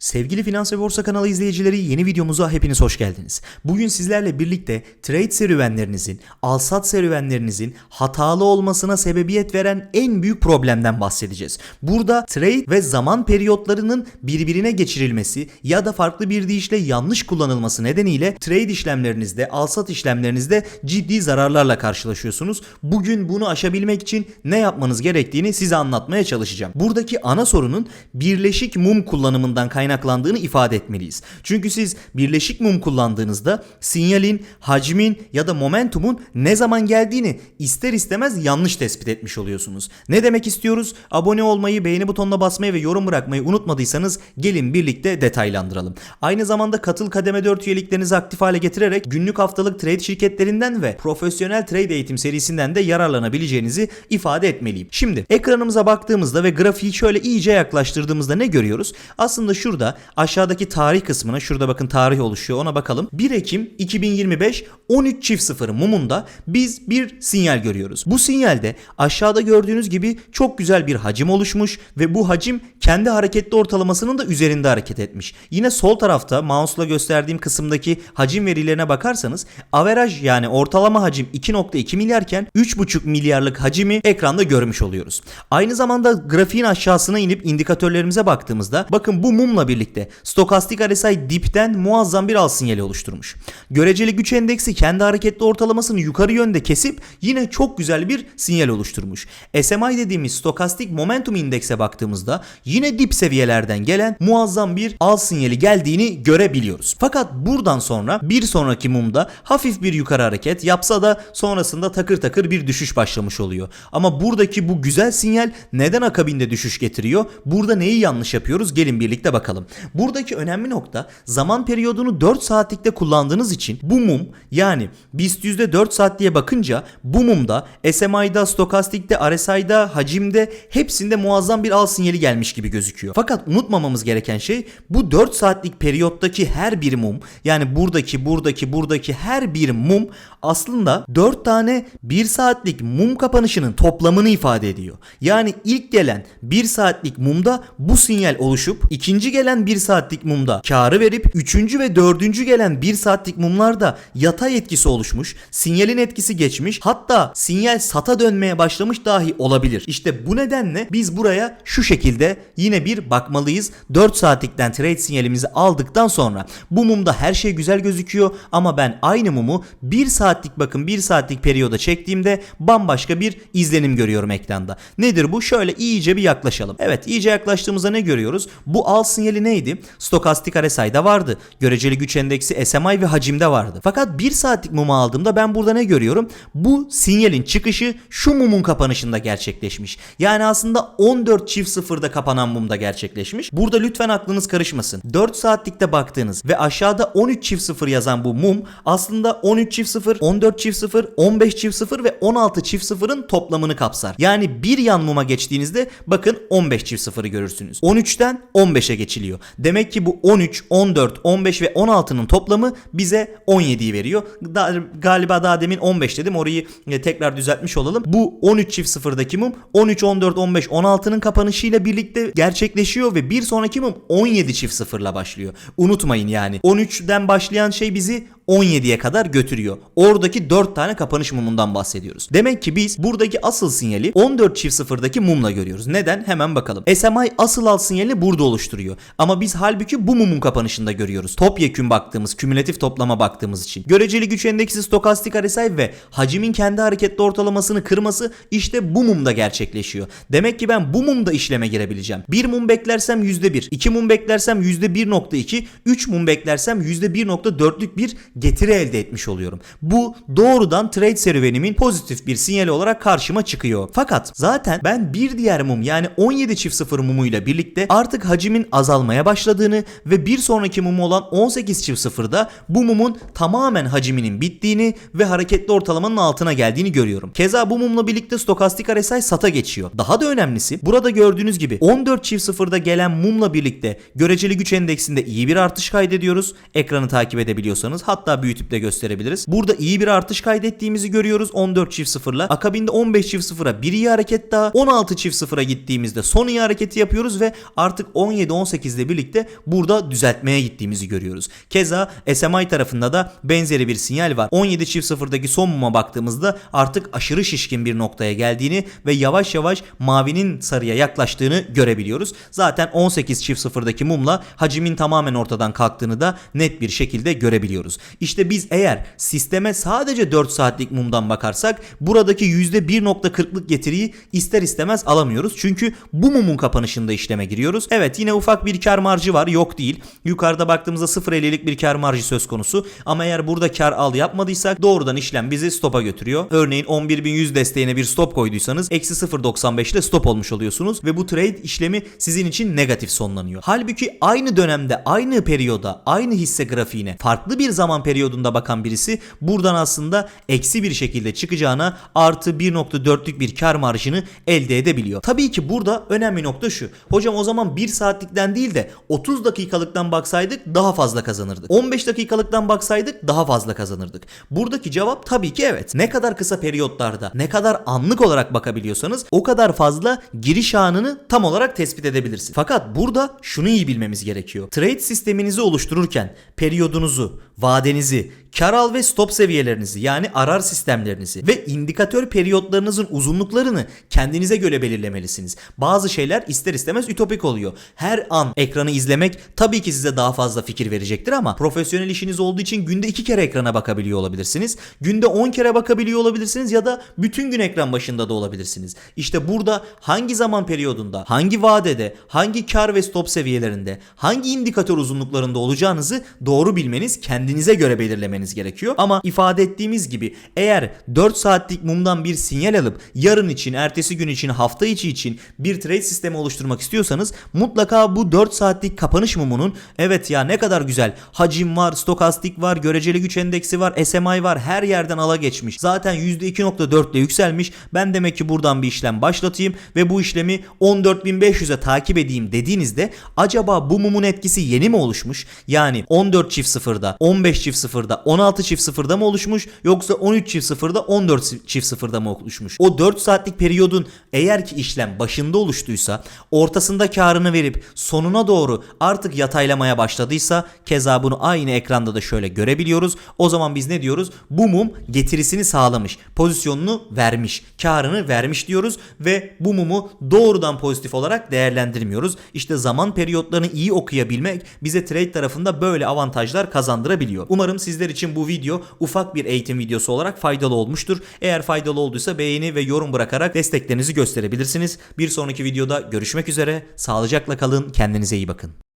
Sevgili Finans ve Borsa kanalı izleyicileri yeni videomuza hepiniz hoş geldiniz. Bugün sizlerle birlikte trade serüvenlerinizin, alsat serüvenlerinizin hatalı olmasına sebebiyet veren en büyük problemden bahsedeceğiz. Burada trade ve zaman periyotlarının birbirine geçirilmesi ya da farklı bir deyişle yanlış kullanılması nedeniyle trade işlemlerinizde, alsat işlemlerinizde ciddi zararlarla karşılaşıyorsunuz. Bugün bunu aşabilmek için ne yapmanız gerektiğini size anlatmaya çalışacağım. Buradaki ana sorunun birleşik mum kullanımından kaynaklandığını ifade etmeliyiz. Çünkü siz birleşik mum kullandığınızda sinyalin, hacmin ya da momentumun ne zaman geldiğini ister istemez yanlış tespit etmiş oluyorsunuz. Ne demek istiyoruz? Abone olmayı, beğeni butonuna basmayı ve yorum bırakmayı unutmadıysanız gelin birlikte detaylandıralım. Aynı zamanda katıl kademe 4 üyeliklerinizi aktif hale getirerek günlük haftalık trade şirketlerinden ve profesyonel trade eğitim serisinden de yararlanabileceğinizi ifade etmeliyim. Şimdi ekranımıza baktığımızda ve grafiği şöyle iyice yaklaştırdığımızda ne görüyoruz? Aslında şurada aşağıdaki tarih kısmına şurada bakın tarih oluşuyor ona bakalım. 1 Ekim 2025 13 çift 0 mumunda biz bir sinyal görüyoruz. Bu sinyalde aşağıda gördüğünüz gibi çok güzel bir hacim oluşmuş ve bu hacim kendi hareketli ortalamasının da üzerinde hareket etmiş. Yine sol tarafta mouse'la gösterdiğim kısımdaki hacim verilerine bakarsanız averaj yani ortalama hacim 2.2 milyarken 3.5 milyarlık hacimi ekranda görmüş oluyoruz. Aynı zamanda grafiğin aşağısına inip indikatörlerimize baktığımızda bakın bu mumla birlikte stokastik RSI dipten muazzam bir al sinyali oluşturmuş. Göreceli güç endeksi kendi hareketli ortalamasını yukarı yönde kesip yine çok güzel bir sinyal oluşturmuş. SMI dediğimiz stokastik momentum indekse baktığımızda yine dip seviyelerden gelen muazzam bir al sinyali geldiğini görebiliyoruz. Fakat buradan sonra bir sonraki mumda hafif bir yukarı hareket yapsa da sonrasında takır takır bir düşüş başlamış oluyor. Ama buradaki bu güzel sinyal neden akabinde düşüş getiriyor? Burada neyi yanlış yapıyoruz? Gelin birlikte bakalım. Buradaki önemli nokta zaman periyodunu 4 saatlikte kullandığınız için bu mum yani BIST %4 saat diye bakınca bu mumda SMI'da, stokastikte, RSI'da, hacimde hepsinde muazzam bir al sinyali gelmiş gibi gözüküyor. Fakat unutmamamız gereken şey bu 4 saatlik periyottaki her bir mum yani buradaki, buradaki, buradaki her bir mum aslında 4 tane 1 saatlik mum kapanışının toplamını ifade ediyor. Yani ilk gelen 1 saatlik mumda bu sinyal oluşup ikinci gelen 1 saatlik mumda karı verip üçüncü ve dördüncü gelen 1 saatlik mumlarda yatay etkisi oluşmuş, sinyalin etkisi geçmiş hatta sinyal sata dönmeye başlamış dahi olabilir. İşte bu nedenle biz buraya şu şekilde yine bir bakmalıyız. 4 saatlikten trade sinyalimizi aldıktan sonra bu mumda her şey güzel gözüküyor ama ben aynı mumu 1 saatlik bakın 1 saatlik periyoda çektiğimde bambaşka bir izlenim görüyorum ekranda. Nedir bu? Şöyle iyice bir yaklaşalım. Evet iyice yaklaştığımızda ne görüyoruz? Bu al sinyali neydi? Stokastik RSI'da vardı. Göreceli güç endeksi SMI ve hacimde vardı. Fakat 1 saatlik mumu aldığımda ben burada ne görüyorum? Bu sinyalin çıkışı şu mumun kapanışında gerçekleşmiş. Yani aslında 14 çift sıfırda kapanan mumda gerçekleşmiş. Burada lütfen aklınız karışmasın. 4 saatlikte baktığınız ve aşağıda 13 çift sıfır yazan bu mum aslında 13 çift sıfır, 14 çift sıfır, 15 çift sıfır ve 16 çift sıfırın toplamını kapsar. Yani bir yan muma geçtiğinizde bakın 15 çift sıfırı görürsünüz. 13'ten 15'e geçiliyor. Demek ki bu 13, 14, 15 ve 16'nın toplamı bize 17'yi veriyor. Galiba daha demin 15 dedim. Orayı e, tekrar düzeltmiş olalım. Bu 13 çift sıfırdaki mum 13, 14, 15, 16'nın kapanışıyla birlikte gerçekleşiyor ve bir sonraki mum 17 çift sıfırla başlıyor. Unutmayın yani. 13'den başlayan şey bizi 17'ye kadar götürüyor. Oradaki 4 tane kapanış mumundan bahsediyoruz. Demek ki biz buradaki asıl sinyali 14 çift sıfırdaki mumla görüyoruz. Neden? Hemen bakalım. SMI asıl al sinyalini burada oluşturuyor. Ama biz halbuki bu mumun kapanışında görüyoruz. Topyekün baktığımız, kümülatif toplama baktığımız için. Göreceli güç endeksi stokastik RSI ve hacimin kendi hareketli ortalamasını kırması işte bu mumda gerçekleşiyor. Demek ki ben bu mumda işleme girebileceğim. Bir mum beklersem %1, 2 mum beklersem %1.2, 3 mum beklersem %1.4'lük bir getiri elde etmiş oluyorum. Bu doğrudan trade serüvenimin pozitif bir sinyali olarak karşıma çıkıyor. Fakat zaten ben bir diğer mum yani 17 çift sıfır mumuyla birlikte artık hacimin azalmaya başladığını ve bir sonraki mumu olan 18 çift sıfırda bu mumun tamamen hacminin bittiğini ve hareketli ortalamanın altına geldiğini görüyorum. Keza bu mumla birlikte stokastik RSI sata geçiyor. Daha da önemlisi burada gördüğünüz gibi 14 çift sıfırda gelen mumla birlikte göreceli güç endeksinde iyi bir artış kaydediyoruz. Ekranı takip edebiliyorsanız hatta hatta büyütüp de gösterebiliriz. Burada iyi bir artış kaydettiğimizi görüyoruz 14 çift sıfırla. Akabinde 15 çift sıfıra bir iyi hareket daha. 16 çift sıfıra gittiğimizde son iyi hareketi yapıyoruz ve artık 17-18 ile birlikte burada düzeltmeye gittiğimizi görüyoruz. Keza SMI tarafında da benzeri bir sinyal var. 17 çift sıfırdaki son muma baktığımızda artık aşırı şişkin bir noktaya geldiğini ve yavaş yavaş mavinin sarıya yaklaştığını görebiliyoruz. Zaten 18 çift sıfırdaki mumla hacimin tamamen ortadan kalktığını da net bir şekilde görebiliyoruz. İşte biz eğer sisteme sadece 4 saatlik mumdan bakarsak buradaki %1.40'lık getiriyi ister istemez alamıyoruz. Çünkü bu mumun kapanışında işleme giriyoruz. Evet yine ufak bir kar marjı var yok değil. Yukarıda baktığımızda 0.50'lik bir kar marjı söz konusu. Ama eğer burada kar al yapmadıysak doğrudan işlem bizi stopa götürüyor. Örneğin 11.100 desteğine bir stop koyduysanız eksi 0.95 ile stop olmuş oluyorsunuz ve bu trade işlemi sizin için negatif sonlanıyor. Halbuki aynı dönemde aynı periyoda aynı hisse grafiğine farklı bir zaman periyodunda bakan birisi buradan aslında eksi bir şekilde çıkacağına artı 1.4'lük bir kar marjını elde edebiliyor. Tabii ki burada önemli nokta şu. Hocam o zaman 1 saatlikten değil de 30 dakikalıktan baksaydık daha fazla kazanırdık. 15 dakikalıktan baksaydık daha fazla kazanırdık. Buradaki cevap tabii ki evet. Ne kadar kısa periyotlarda, ne kadar anlık olarak bakabiliyorsanız o kadar fazla giriş anını tam olarak tespit edebilirsiniz. Fakat burada şunu iyi bilmemiz gerekiyor. Trade sisteminizi oluştururken periyodunuzu, vadenizi, kar al ve stop seviyelerinizi yani arar sistemlerinizi ve indikatör periyotlarınızın uzunluklarını kendinize göre belirlemelisiniz. Bazı şeyler ister istemez ütopik oluyor. Her an ekranı izlemek tabii ki size daha fazla fikir verecektir ama profesyonel işiniz olduğu için günde iki kere ekrana bakabiliyor olabilirsiniz. Günde 10 kere bakabiliyor olabilirsiniz ya da bütün gün ekran başında da olabilirsiniz. İşte burada hangi zaman periyodunda, hangi vadede, hangi kar ve stop seviyelerinde, hangi indikatör uzunluklarında olacağınızı doğru bilmeniz, kendinize göre belirlemeniz gerekiyor. Ama ifade ettiğimiz gibi eğer 4 saatlik mumdan bir sinyal alıp yarın için, ertesi gün için, hafta içi için bir trade sistemi oluşturmak istiyorsanız mutlaka bu 4 saatlik kapanış mumunun evet ya ne kadar güzel hacim var, stokastik var, göreceli güç endeksi var, SMI var her yerden ala geçmiş. Zaten %2.4 ile yükselmiş. Ben demek ki buradan bir işlem başlatayım ve bu işlemi 14.500'e takip edeyim dediğinizde acaba bu mumun etkisi yeni mi oluşmuş? Yani 14 çift sıfırda, 15 çift sıfırda, 16 çift sıfırda mı oluşmuş yoksa 13 çift sıfırda, 14 çift sıfırda mı oluşmuş? O 4 saatlik periyodun eğer ki işlem başında oluştuysa, ortasında karını verip sonuna doğru artık yataylamaya başladıysa keza bunu aynı ekranda da şöyle görebiliyoruz. O zaman biz ne diyoruz? Bu mum getirisini sağlamış, pozisyonunu vermiş, karını vermiş diyoruz ve bu mumu doğrudan pozitif olarak değerlendirmiyoruz. İşte zaman periyotlarını iyi okuyabilmek bize trade tarafında böyle avantajlar kazandırabiliyor. Umarım sizler için bu video ufak bir eğitim videosu olarak faydalı olmuştur. Eğer faydalı olduysa beğeni ve yorum bırakarak desteklerinizi gösterebilirsiniz. Bir sonraki videoda görüşmek üzere. Sağlıcakla kalın. Kendinize iyi bakın.